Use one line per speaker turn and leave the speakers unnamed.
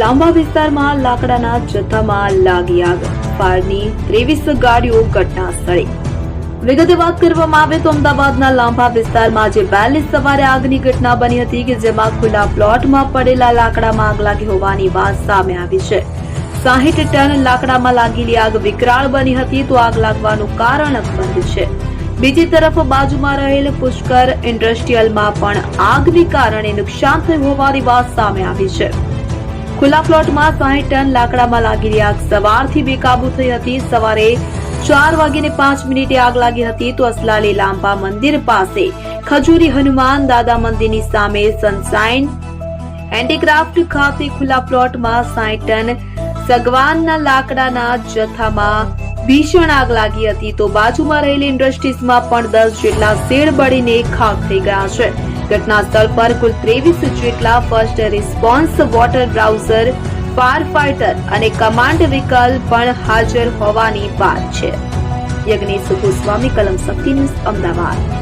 લાંબા વિસ્તારમાં લાકડાના જથ્થામાં લાગી આગ. ફાયરની ત્રેવીસ ગાડીઓ ઘટના સ્થળે વિગતે વાત કરવામાં આવે તો અમદાવાદના લાંબા વિસ્તારમાં આજે વહેલી સવારે આગની ઘટના બની હતી કે જેમાં ખુલ્લા પ્લોટમાં પડેલા લાકડામાં આગ લાગી હોવાની વાત સામે આવી છે. સાહીઠ ટન લાકડામાં લાગેલી આગ વિકરાળ બની હતી તો આગ લાગવાનું કારણ અકબંધ છે. બીજી તરફ બાજુમાં રહેલ પુષ્કર ઇન્ડસ્ટ્રીયલમાં પણ આગને કારણે નુકસાન થયું હોવાની વાત સામે આવી છે. ખુલ્લા પ્લોટમાં સાહીઠ ટન લાકડામાં લાગેલી આગ સવારથી બેકાબુ થઈ હતી. સવારે ચાર વાગીને પાંચ મિનિટે આગ લાગી હતી તો અસલાલી લાંબા મંદિર પાસે ખજૂરી હનુમાન દાદા મંદિરની સામે સનસાઇન હેન્ડીક્રાફ્ટ ખાતે ખુલ્લા પ્લોટમાં સાહીઠ ટન સગવાનના લાકડાના જથ્થામાં ભીષણ આગ લાગી હતી. તો બાજુમાં રહેલી ઇન્ડસ્ટ્રીઝમાં પણ દસ જેટલા શેડ બળીને ખાક થઈ ગયા છે. ઘટના સ્થળ પર કુલ ત્રેવીસ જેટલા first response water browser fire fighter and command vehicle પણ હાજર હોવાની વાત છે યજ્ઞેશ ગોસ્વામી કલમ શક્તિ ન્યૂઝ અમદાવાદ